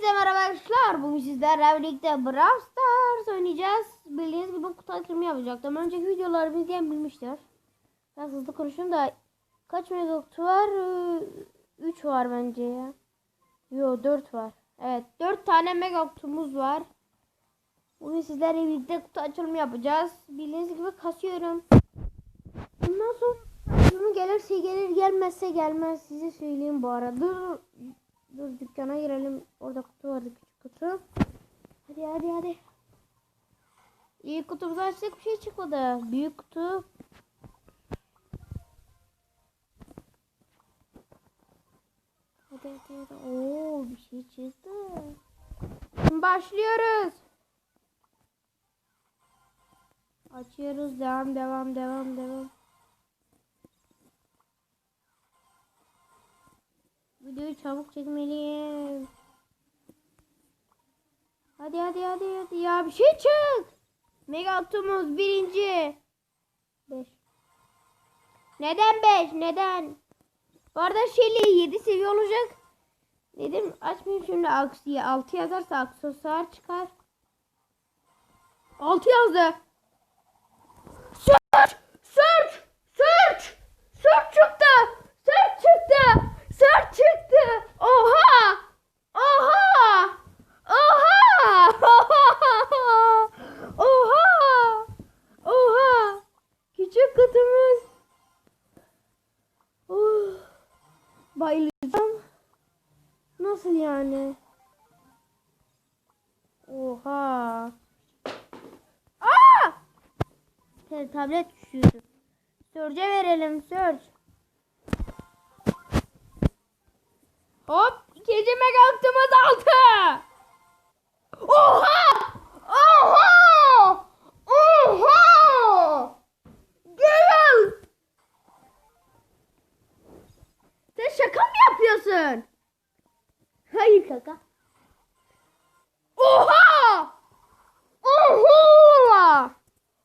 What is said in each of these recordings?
Hepinize merhaba arkadaşlar. Bugün sizlerle birlikte Brawl Stars oynayacağız. Bildiğiniz gibi kutu açılımı yapacaktım. Önceki videoları bilgen bilmişler. Biraz hızlı konuşayım da kaç mega var? 3 var bence ya. Yo 4 var. Evet 4 tane mega kutumuz var. Bugün sizlerle birlikte kutu açılımı yapacağız. Bildiğiniz gibi kasıyorum. Bundan sonra açılımı gelirse gelir gelmezse gelmez. Size söyleyeyim bu arada. Dur, dükkana girelim. Orada kutu vardı küçük kutu. Hadi hadi hadi. İlk kutumuzu açtık bir şey çıkmadı. Büyük kutu. Hadi hadi hadi. Oo bir şey çıktı. Başlıyoruz. Açıyoruz. Devam devam devam devam. Videoyu çabuk çekmeliyim. Hadi hadi hadi hadi ya bir şey çık. Mega Optimus birinci. Beş. Neden beş? Neden? Bu arada şeyle 7 seviye olacak. Dedim açmayayım şimdi aksiye. 6 yazarsa aksesuar çıkar. 6 yazdı. Search! Search! Search! Search çıktı! Oha! Aa! Tablet düşüyordu. Sörce verelim Sörc. Hop ikinci mega optimus altı. Oha! Oha! Oha! Gel! Sen şaka mı yapıyorsun? Hayır kaka. Oha! Oha!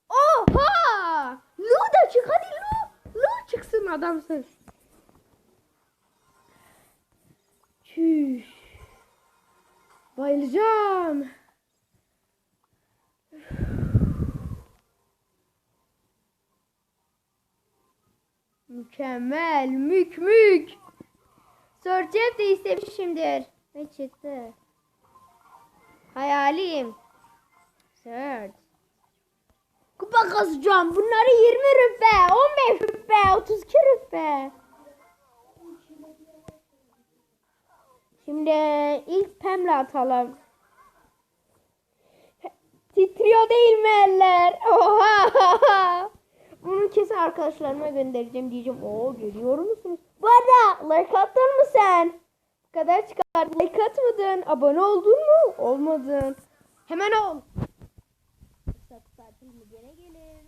Oha! Lu da çık hadi Lu. Lu çıksın adamsın. Çüş. Bayılacağım. Mükemmel. Mük mük. Soracak da istemişimdir. Ne çıktı? Hayalim. Search. Kupa kazacağım. Bunları 20 rüpe, 15 rüpe, 32 rüpe. Şimdi ilk pemle atalım. Titriyor değil mi eller? Oha! Bunu kesin arkadaşlarıma göndereceğim diyeceğim. Oo görüyor musunuz? Bu arada like attın mı sen? Bu kadar çıkar. Like atmadın. Abone oldun mu? Olmadın. Hemen ol. Atılma gene gelir.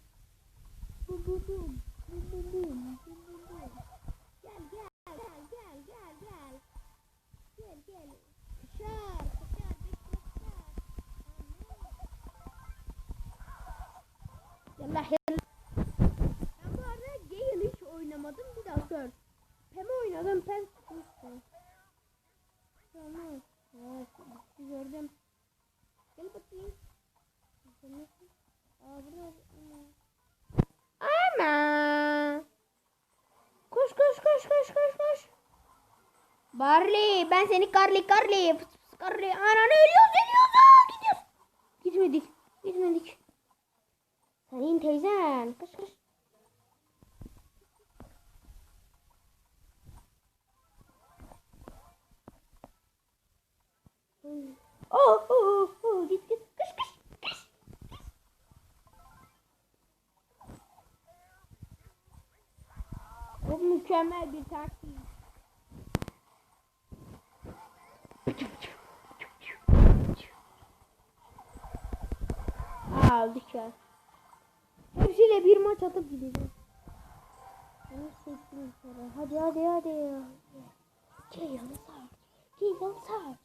Bum bum bum. Bum bum bum. Bum bum bum. Gel gel gel gel gel gel. Gel gel. Kışar kışar kışar. Yallah yallah. Ben bu arada Gale hiç oynamadım. Bir daha sor. Pem oynadım. Pem çıkmıştı. Tamam. Evet. Bir şey gördüm. Gel bakayım. Sen nasıl? Aa burada. Ama. Ama. Koş koş koş koş koş koş. Barley ben seni Carly Carly fıs fıs Carly ananı ölüyoruz ölüyoruz aa, gidiyoruz. Gitmedik gitmedik. Senin teyzen koş koş. Oh oh oh git git kış kış kış. Bu mükemmel bir taktik. Aldık ya. Hepsiyle bir maç atıp gideceğiz. Hadi hadi hadi. Kill search. Kill search.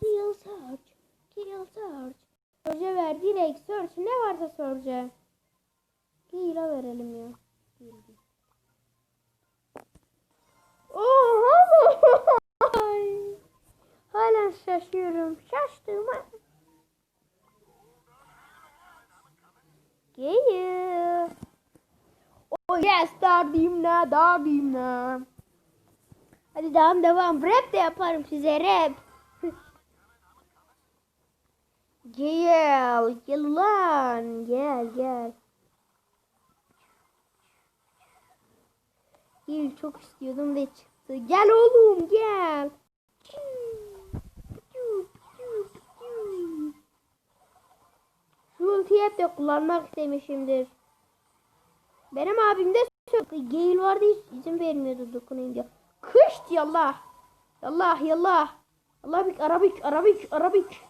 Kill search. Kill search. Sörce ver direkt search. Ne varsa sörce. Kill'a verelim ya. Oha! Hala şaşıyorum. Şaştım. Geyik. Oh yes dardım ne dardım ne. Hadi devam devam. Rap de yaparım size rap. gel. Gel lan. Gel gel. Gel çok istiyordum ve çıktı. Gel oğlum gel. Şu ultiyi hep de kullanmak istemişimdir. Benim abimde Gale vardı hiç izin vermiyordu dokununca. Kışt yallah. Yallah yallah. Arabik Arabik Arabik Arabik.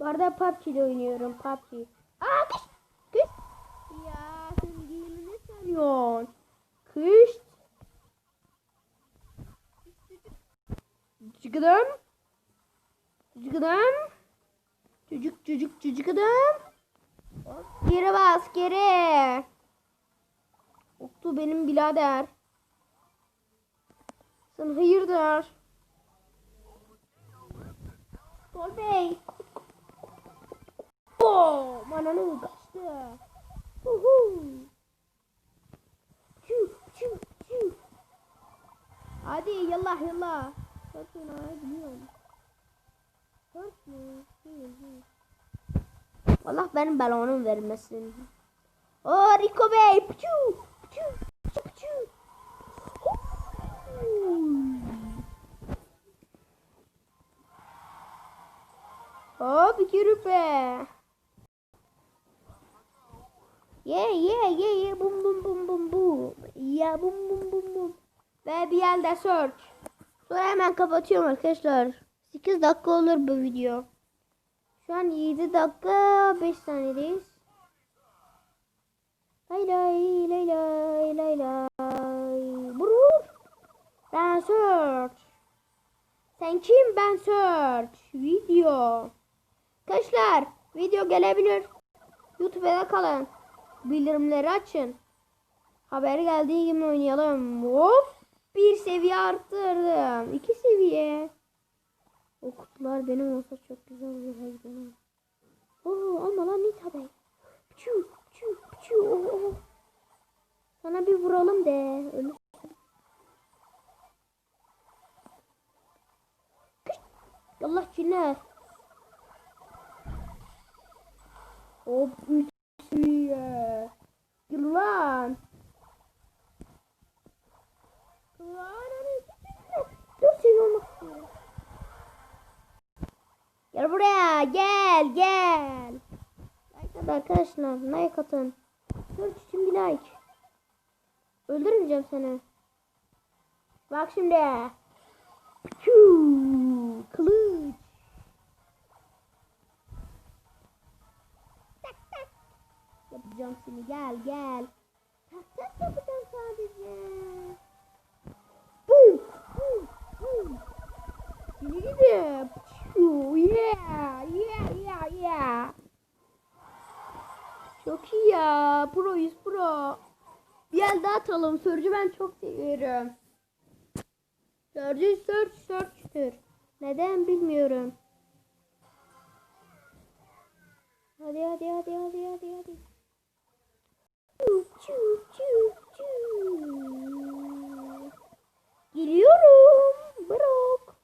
Bu arada PUBG'de oynuyorum PUBG. Aa kış. Kış. Ya sen Gale'i ne sanıyorsun? Kış. Çocuk adam. Çocuk. Çocuk çocuk adam. Geri bas geri. Oktu benim birader. Sen hayırdır? Sol Bey. Oo, mananı kaçtı. Uhu. Çu çu çu. Hadi yallah yallah. Ha gidiyorum. Dört mü? Allah benim balonum vermesin. Oo Rico Bey. Pçu, pçu, pçu, pçu. Hop iki rüpe. Yeah yeah yeah yeah bum bum bum bum bum. Ya bum bum bum bum. Ve bir yerde search. Sonra hemen kapatıyorum arkadaşlar. 8 dakika olur bu video. Şu an 7 dakika 5 saniyedeyiz. Lay lay lay lay lay lay. Brur. Ben search. Sen kim ben search. Video. Arkadaşlar video gelebilir. YouTube'da kalın. Bildirimleri açın. Haber geldiği gibi oynayalım. Hop. Bir seviye arttırdım. İki seviye. O kutular benim olsa çok güzel olur. Canım. Oo alma lan Nita Bey. Piçu piçu piçu. Oh, oh. Sana bir vuralım de. Kış. Allah cinler. Hop üç seviye. Yılan. Dört seviye olmak istiyorum. Gel buraya gel gel. At arkadaşlar like atın. Dört için bir like. Öldürmeyeceğim seni. Bak şimdi. Kılıç. Tak tak. Yapacağım seni gel gel. Tak tak yapacağım sadece. Bum bum bum. Gidip. Piu, Yeah yeah yeah yeah. Çok iyi ya. Proyuz pro. Bir el daha atalım. Sörcü ben çok seviyorum. Sörcü sörç sörçtür. Neden bilmiyorum. Hadi hadi hadi hadi hadi hadi. Geliyorum. Bırak.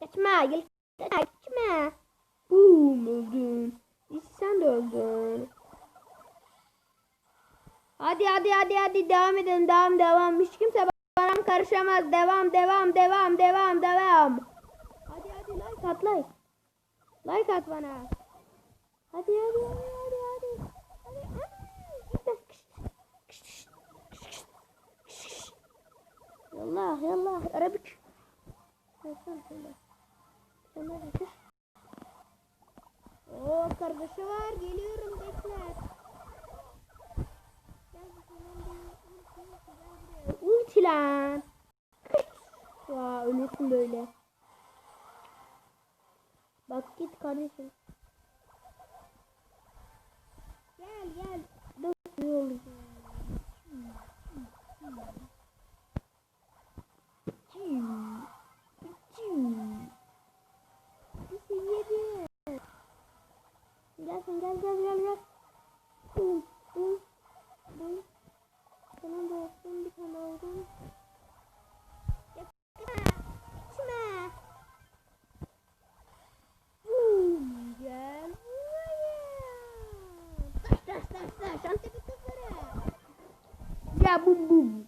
Kaçma gel. Kaçma. Boom öldün. Sen de öldün. Hadi hadi hadi hadi devam edin devam devam. Hiç kimse bana karışamaz. Devam devam devam devam devam. Hadi hadi like at like. Like at bana. Hadi hadi hadi hadi hadi. Hadi. Yallah yallah Arabik. Sen. Sen ne kış? Oo kardeşi var geliyorum bekle. Ulti lan. Ya ölürsün böyle. Bak git kardeşim. Gel gel. Baya bum bum.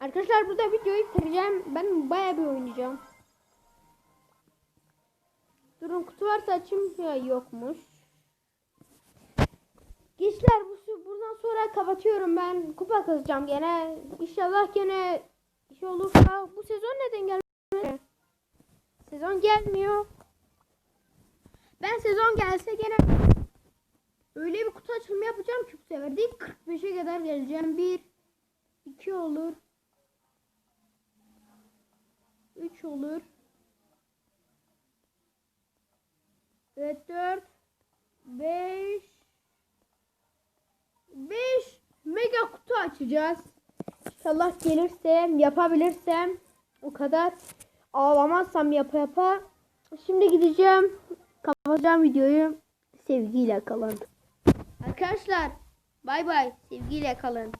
Arkadaşlar burada videoyu bitireceğim. Ben baya bir oynayacağım. Durun kutu varsa açayım ya yokmuş. Gençler bu buradan sonra kapatıyorum ben kupa kazacağım gene. İnşallah gene iş olursa bu sezon neden gelmedi? Sezon gelmiyor. Ben sezon gelse gene öyle bir kutu açılımı yapacağım ki bu sefer değil 45'e kadar geleceğim. 1 2 olur. 3 olur. Evet 4 5 5 mega kutu açacağız. İnşallah gelirsem, yapabilirsem o kadar ağlamazsam yapa yapa. Şimdi gideceğim. Kapatacağım videoyu. Sevgiyle kalın. Arkadaşlar bay bay. Sevgiyle kalın.